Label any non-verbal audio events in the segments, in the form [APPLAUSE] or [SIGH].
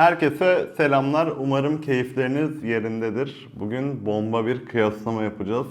Herkese selamlar. Umarım keyifleriniz yerindedir. Bugün bomba bir kıyaslama yapacağız.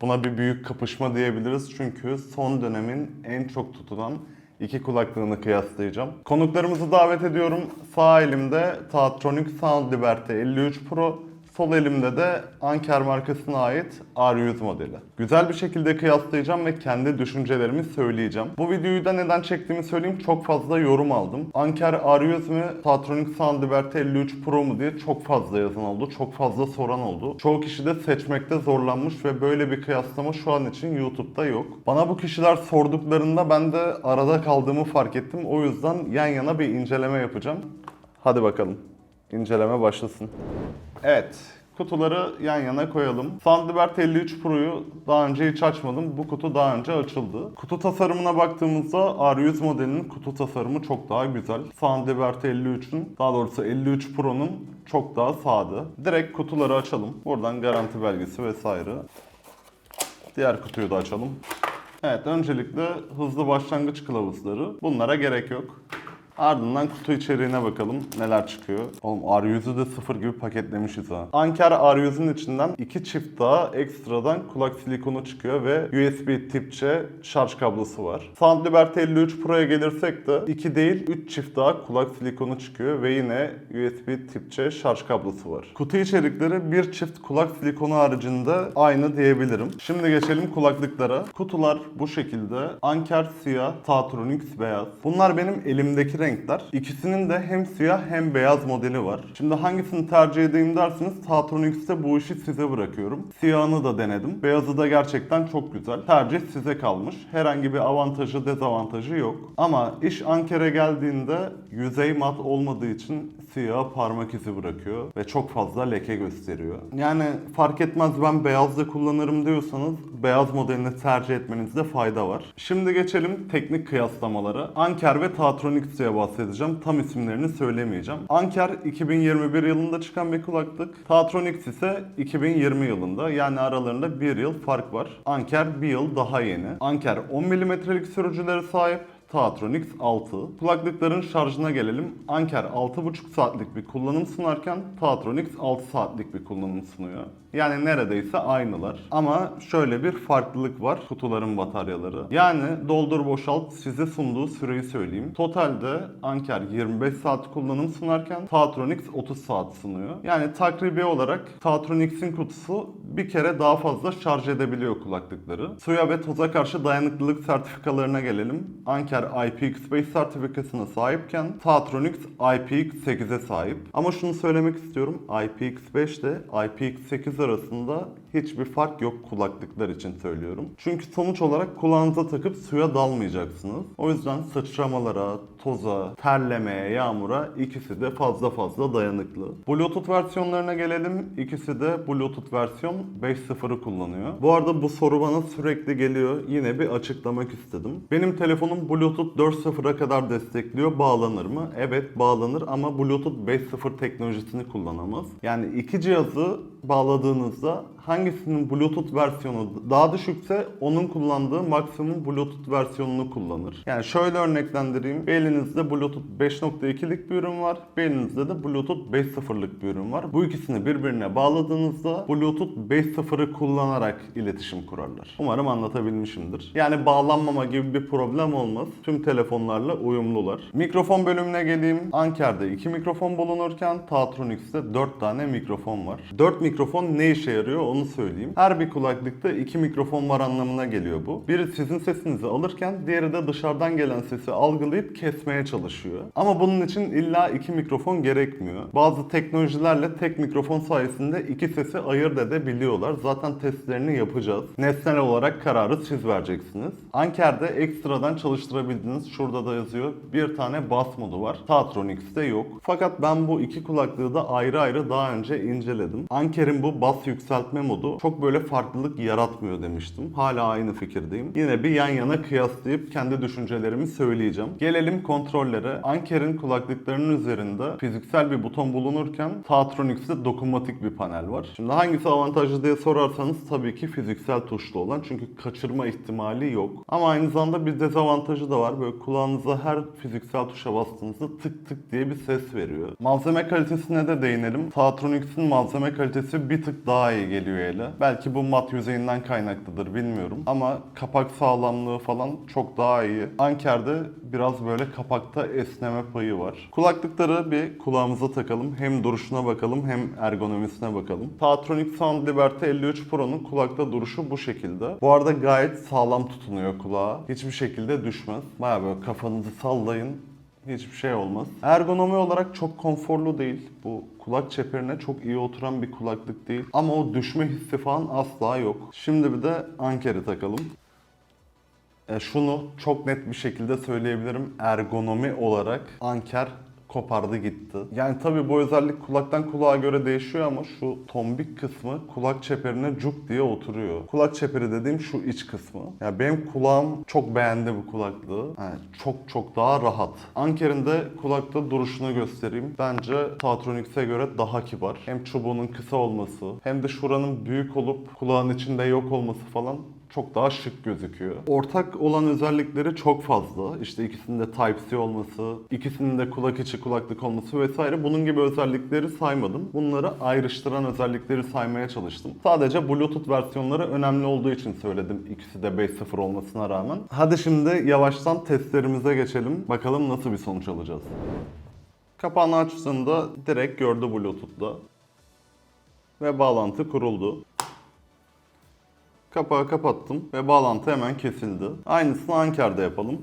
Buna bir büyük kapışma diyebiliriz çünkü son dönemin en çok tutulan iki kulaklığını kıyaslayacağım. Konuklarımızı davet ediyorum. Sağ elimde Tatronic Sound Liberty 53 Pro, Sol elimde de Anker markasına ait R100 modeli. Güzel bir şekilde kıyaslayacağım ve kendi düşüncelerimi söyleyeceğim. Bu videoyu da neden çektiğimi söyleyeyim. Çok fazla yorum aldım. Anker R100 mü, Tatronic Sound Liberty 53 Pro mu diye çok fazla yazan oldu. Çok fazla soran oldu. Çoğu kişi de seçmekte zorlanmış ve böyle bir kıyaslama şu an için YouTube'da yok. Bana bu kişiler sorduklarında ben de arada kaldığımı fark ettim. O yüzden yan yana bir inceleme yapacağım. Hadi bakalım. İnceleme başlasın. Evet, kutuları yan yana koyalım. Liberty 53 Pro'yu daha önce hiç açmadım. Bu kutu daha önce açıldı. Kutu tasarımına baktığımızda R100 modelinin kutu tasarımı çok daha güzel. Liberty 53'ün, daha doğrusu 53 Pro'nun çok daha sade. Direkt kutuları açalım. Buradan garanti belgesi vesaire. Diğer kutuyu da açalım. Evet, öncelikle hızlı başlangıç kılavuzları. Bunlara gerek yok. Ardından kutu içeriğine bakalım neler çıkıyor. Oğlum R100'ü de sıfır gibi paketlemişiz ha. Anker R100'ün içinden iki çift daha ekstradan kulak silikonu çıkıyor ve USB tip C şarj kablosu var. Sound Liberty 53 Pro'ya gelirsek de 2 değil 3 çift daha kulak silikonu çıkıyor ve yine USB tip C şarj kablosu var. Kutu içerikleri bir çift kulak silikonu haricinde aynı diyebilirim. Şimdi geçelim kulaklıklara. Kutular bu şekilde. Anker siyah, Tatronics beyaz. Bunlar benim elimdeki renkler. İkisinin de hem siyah hem beyaz modeli var. Şimdi hangisini tercih edeyim derseniz Tatronics'te bu işi size bırakıyorum. Siyahını da denedim. Beyazı da gerçekten çok güzel. Tercih size kalmış. Herhangi bir avantajı dezavantajı yok. Ama iş Anker'e geldiğinde yüzey mat olmadığı için siyah parmak izi bırakıyor ve çok fazla leke gösteriyor. Yani fark etmez ben beyazda kullanırım diyorsanız beyaz modelini tercih etmenizde fayda var. Şimdi geçelim teknik kıyaslamalara. Anker ve Tatronics diye bahsedeceğim. Tam isimlerini söylemeyeceğim. Anker 2021 yılında çıkan bir kulaklık. Tatronics ise 2020 yılında. Yani aralarında bir yıl fark var. Anker bir yıl daha yeni. Anker 10 mm'lik sürücüleri sahip. Tatronics 6. Kulaklıkların şarjına gelelim. Anker 6,5 saatlik bir kullanım sunarken Tatronics 6 saatlik bir kullanım sunuyor. Yani neredeyse aynılar. Ama şöyle bir farklılık var kutuların bataryaları. Yani doldur boşalt size sunduğu süreyi söyleyeyim. Totalde Anker 25 saat kullanım sunarken Tatronics 30 saat sunuyor. Yani takribi olarak Tatronics'in kutusu bir kere daha fazla şarj edebiliyor kulaklıkları. Suya ve toza karşı dayanıklılık sertifikalarına gelelim. Anker IPX5 sertifikasına sahipken Tatronics IPX8'e sahip. Ama şunu söylemek istiyorum. IPX5 ile IPX8 arasında hiçbir fark yok kulaklıklar için söylüyorum. Çünkü sonuç olarak kulağınıza takıp suya dalmayacaksınız. O yüzden sıçramalara, toza, terlemeye, yağmura ikisi de fazla fazla dayanıklı. Bluetooth versiyonlarına gelelim. İkisi de Bluetooth versiyon 5.0'ı kullanıyor. Bu arada bu soru bana sürekli geliyor. Yine bir açıklamak istedim. Benim telefonum Bluetooth 4.0'a kadar destekliyor. Bağlanır mı? Evet bağlanır ama Bluetooth 5.0 teknolojisini kullanamaz. Yani iki cihazı bağladığınızda hangisinin Bluetooth versiyonu daha düşükse onun kullandığı maksimum Bluetooth versiyonunu kullanır. Yani şöyle örneklendireyim. Bir elinizde Bluetooth 5.2'lik bir ürün var. Bir elinizde de Bluetooth 5.0'lık bir ürün var. Bu ikisini birbirine bağladığınızda Bluetooth 5.0'ı kullanarak iletişim kurarlar. Umarım anlatabilmişimdir. Yani bağlanmama gibi bir problem olmaz. Tüm telefonlarla uyumlular. Mikrofon bölümüne geleyim. Anker'de 2 mikrofon bulunurken Tatronics'te 4 tane mikrofon var. 4 mikrofon ne işe yarıyor onu söyleyeyim. Her bir kulaklıkta 2 mikrofon var anlamına geliyor bu. Biri sizin sesinizi alırken diğeri de dışarıdan gelen sesi algılayıp kesmeye çalışıyor. Ama bunun için illa 2 mikrofon gerekmiyor. Bazı teknolojilerle tek mikrofon sayesinde iki sesi ayırt edebiliyorlar. Zaten testlerini yapacağız. Nesnel olarak kararı siz vereceksiniz. Anker'de ekstradan çalıştırabildiğiniz şurada da yazıyor. Bir tane bass modu var. Tatronics'te yok. Fakat ben bu iki kulaklığı da ayrı ayrı daha önce inceledim. Anker'in bu bas yükseltme etme modu çok böyle farklılık yaratmıyor demiştim. Hala aynı fikirdeyim. Yine bir yan yana kıyaslayıp kendi düşüncelerimi söyleyeceğim. Gelelim kontrollere. Anker'in kulaklıklarının üzerinde fiziksel bir buton bulunurken Taatronix'te dokunmatik bir panel var. Şimdi hangisi avantajlı diye sorarsanız tabii ki fiziksel tuşlu olan çünkü kaçırma ihtimali yok. Ama aynı zamanda bir dezavantajı da var. Böyle kulağınıza her fiziksel tuşa bastığınızda tık tık diye bir ses veriyor. Malzeme kalitesine de değinelim. Taatronix'in malzeme kalitesi bir tık daha iyi geliyor ele. Belki bu mat yüzeyinden kaynaklıdır bilmiyorum. Ama kapak sağlamlığı falan çok daha iyi. Anker'de biraz böyle kapakta esneme payı var. Kulaklıkları bir kulağımıza takalım. Hem duruşuna bakalım hem ergonomisine bakalım. Taatronix Sound Liberty 53 Pro'nun kulakta duruşu bu şekilde. Bu arada gayet sağlam tutunuyor kulağa. Hiçbir şekilde düşmez. Baya böyle kafanızı sallayın. Hiçbir şey olmaz. Ergonomi olarak çok konforlu değil. Bu kulak çeperine çok iyi oturan bir kulaklık değil. Ama o düşme hissi falan asla yok. Şimdi bir de Anker'i takalım. E, şunu çok net bir şekilde söyleyebilirim. Ergonomi olarak Anker kopardı gitti. Yani tabii bu özellik kulaktan kulağa göre değişiyor ama şu tombik kısmı kulak çeperine cuk diye oturuyor. Kulak çeperi dediğim şu iç kısmı. Yani benim kulağım çok beğendi bu kulaklığı. Yani çok çok daha rahat. Anker'in de kulakta duruşunu göstereyim. Bence Taatronix'e göre daha kibar. Hem çubuğunun kısa olması hem de şuranın büyük olup kulağın içinde yok olması falan çok daha şık gözüküyor. Ortak olan özellikleri çok fazla. İşte ikisinin de Type-C olması, ikisinin de kulak içi kulaklık olması vesaire. Bunun gibi özellikleri saymadım. Bunları ayrıştıran özellikleri saymaya çalıştım. Sadece Bluetooth versiyonları önemli olduğu için söyledim. İkisi de 5.0 olmasına rağmen. Hadi şimdi yavaştan testlerimize geçelim. Bakalım nasıl bir sonuç alacağız. Kapağını açtığında direkt gördü Bluetooth'ta. Ve bağlantı kuruldu. Kapağı kapattım ve bağlantı hemen kesildi. Aynısını Anker'de yapalım.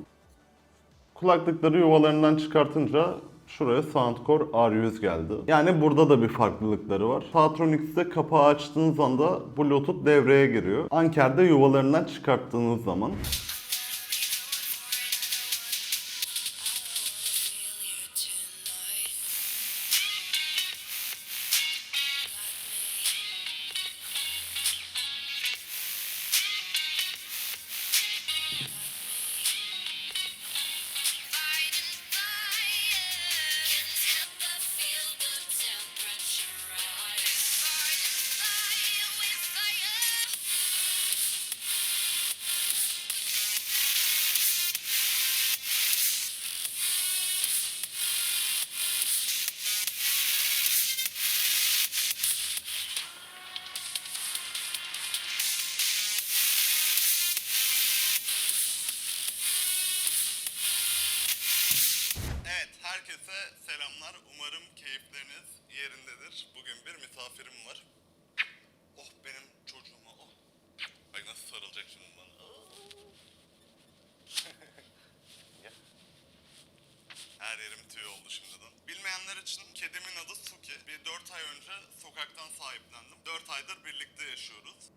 Kulaklıkları yuvalarından çıkartınca şuraya Soundcore R100 geldi. Yani burada da bir farklılıkları var. Taatronix'te kapağı açtığınız anda Bluetooth devreye giriyor. Anker'de yuvalarından çıkarttığınız zaman herkese selamlar. Umarım keyifleriniz yerindedir. Bugün bir misafirim var. Oh benim çocuğuma oh. Bak nasıl sarılacak şimdi bana. [LAUGHS] Her yerim tüy oldu şimdiden. Bilmeyenler için kedimin adı Suki. Bir 4 ay önce sokaktan sahiplendim. 4 aydır birlikte yaşıyoruz.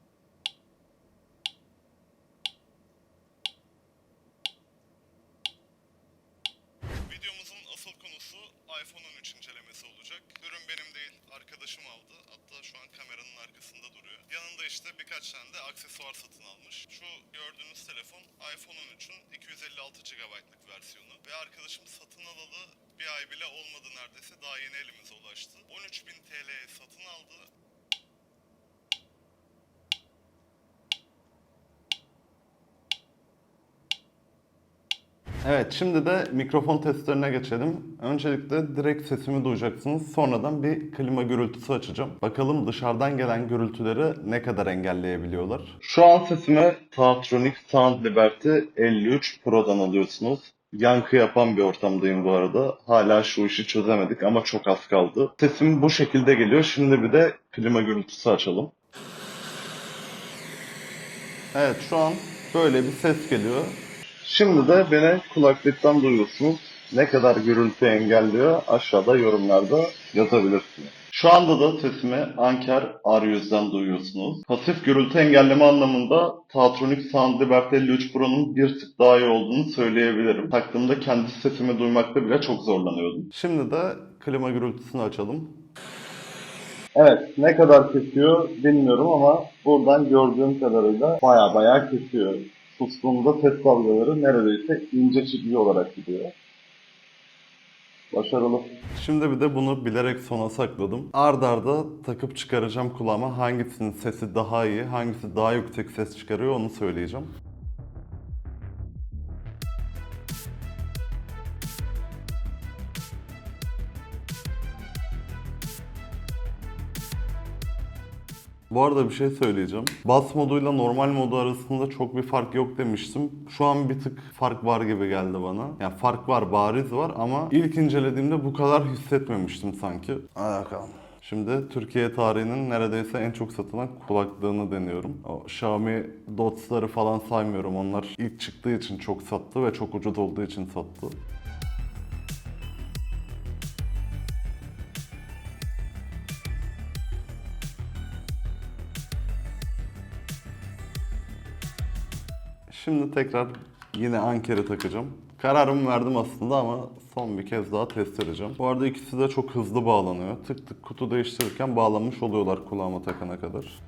iPhone 13 incelemesi olacak. Ürün benim değil, arkadaşım aldı. Hatta şu an kameranın arkasında duruyor. Yanında işte birkaç tane de aksesuar satın almış. Şu gördüğünüz telefon iPhone 13'ün 256 GB'lık versiyonu. Ve arkadaşım satın alalı bir ay bile olmadı neredeyse. Daha yeni elimize ulaştı. 13.000 TL'ye satın aldı. Evet, şimdi de mikrofon testlerine geçelim. Öncelikle direkt sesimi duyacaksınız. Sonradan bir klima gürültüsü açacağım. Bakalım dışarıdan gelen gürültüleri ne kadar engelleyebiliyorlar. Şu an sesimi Taatronix Sound Liberty 53 Pro'dan alıyorsunuz. Yankı yapan bir ortamdayım bu arada. Hala şu işi çözemedik ama çok az kaldı. Sesim bu şekilde geliyor. Şimdi bir de klima gürültüsü açalım. Evet şu an böyle bir ses geliyor. Şimdi de beni kulaklıktan duyuyorsunuz. Ne kadar gürültü engelliyor aşağıda yorumlarda yazabilirsiniz. Şu anda da sesimi Anker R100'den duyuyorsunuz. Pasif gürültü engelleme anlamında Taatronix Sound Liberty 53 Pro'nun bir tık daha iyi olduğunu söyleyebilirim. Taktığımda kendi sesimi duymakta bile çok zorlanıyordum. Şimdi de klima gürültüsünü açalım. Evet, ne kadar kesiyor bilmiyorum ama buradan gördüğüm kadarıyla baya baya kesiyor. Sustuğunda ses dalgaları neredeyse ince çizgi olarak gidiyor. Başarılı. Şimdi bir de bunu bilerek sona sakladım. Ard arda takıp çıkaracağım kulağıma hangisinin sesi daha iyi, hangisi daha yüksek ses çıkarıyor onu söyleyeceğim. Bu arada bir şey söyleyeceğim. Bas moduyla normal modu arasında çok bir fark yok demiştim. Şu an bir tık fark var gibi geldi bana. Yani fark var, bariz var ama ilk incelediğimde bu kadar hissetmemiştim sanki. Hadi bakalım. Şimdi Türkiye tarihinin neredeyse en çok satılan kulaklığını deniyorum. O Xiaomi Dots'ları falan saymıyorum. Onlar ilk çıktığı için çok sattı ve çok ucuz olduğu için sattı. Şimdi tekrar yine ankere takacağım. Kararımı verdim aslında ama son bir kez daha test edeceğim. Bu arada ikisi de çok hızlı bağlanıyor. Tık tık kutu değiştirirken bağlanmış oluyorlar kulağıma takana kadar.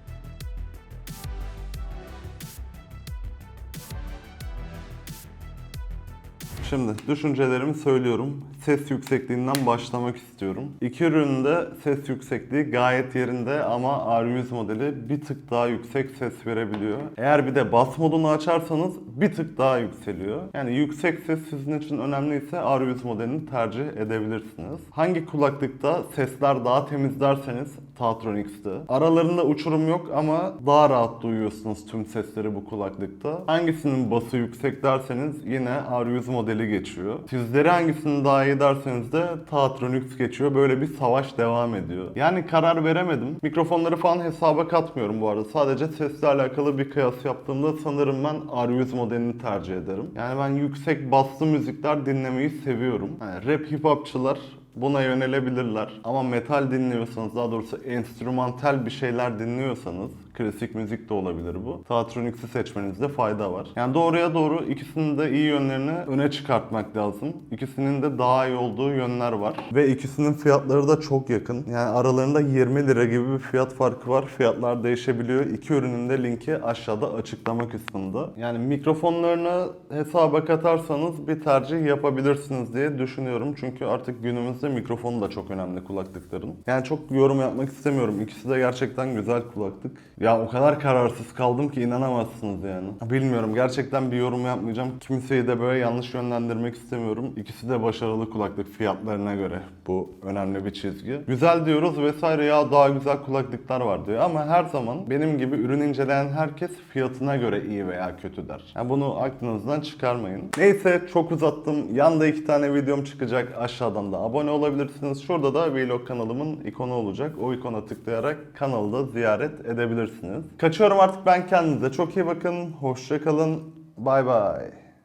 Şimdi düşüncelerimi söylüyorum. Ses yüksekliğinden başlamak istiyorum. İki ürünün de ses yüksekliği gayet yerinde ama R100 modeli bir tık daha yüksek ses verebiliyor. Eğer bir de bas modunu açarsanız bir tık daha yükseliyor. Yani yüksek ses sizin için önemliyse R100 modelini tercih edebilirsiniz. Hangi kulaklıkta sesler daha temiz derseniz Tatronics'te. Aralarında uçurum yok ama daha rahat duyuyorsunuz tüm sesleri bu kulaklıkta. Hangisinin bası yüksek derseniz yine R100 modeli geçiyor. Sizleri hangisinin daha iyi derseniz de Tatronics geçiyor. Böyle bir savaş devam ediyor. Yani karar veremedim. Mikrofonları falan hesaba katmıyorum bu arada. Sadece sesle alakalı bir kıyas yaptığımda sanırım ben R100 modelini tercih ederim. Yani ben yüksek baslı müzikler dinlemeyi seviyorum. Yani rap hip hopçılar buna yönelebilirler. Ama metal dinliyorsanız, daha doğrusu enstrümantal bir şeyler dinliyorsanız, klasik müzik de olabilir bu. Tatronics'i seçmenizde fayda var. Yani doğruya doğru ikisinin de iyi yönlerini öne çıkartmak lazım. İkisinin de daha iyi olduğu yönler var. Ve ikisinin fiyatları da çok yakın. Yani aralarında 20 lira gibi bir fiyat farkı var. Fiyatlar değişebiliyor. İki ürünün de linki aşağıda açıklama kısmında. Yani mikrofonlarını hesaba katarsanız bir tercih yapabilirsiniz diye düşünüyorum. Çünkü artık günümüzde mikrofonu da çok önemli kulaklıkların. Yani çok yorum yapmak istemiyorum. İkisi de gerçekten güzel kulaklık. Ya o kadar kararsız kaldım ki inanamazsınız yani. Bilmiyorum gerçekten bir yorum yapmayacağım. Kimseyi de böyle yanlış yönlendirmek istemiyorum. İkisi de başarılı kulaklık fiyatlarına göre. Bu önemli bir çizgi. Güzel diyoruz vesaire ya daha güzel kulaklıklar var diyor. Ama her zaman benim gibi ürün inceleyen herkes fiyatına göre iyi veya kötü der. Yani bunu aklınızdan çıkarmayın. Neyse çok uzattım. Yanda iki tane videom çıkacak. Aşağıdan da abone olabilirsiniz. Şurada da Vlog kanalımın ikonu olacak. O ikona tıklayarak kanalı da ziyaret edebilirsiniz. Kaçıyorum artık ben kendinize. Çok iyi bakın. Hoşça kalın. Bay bay.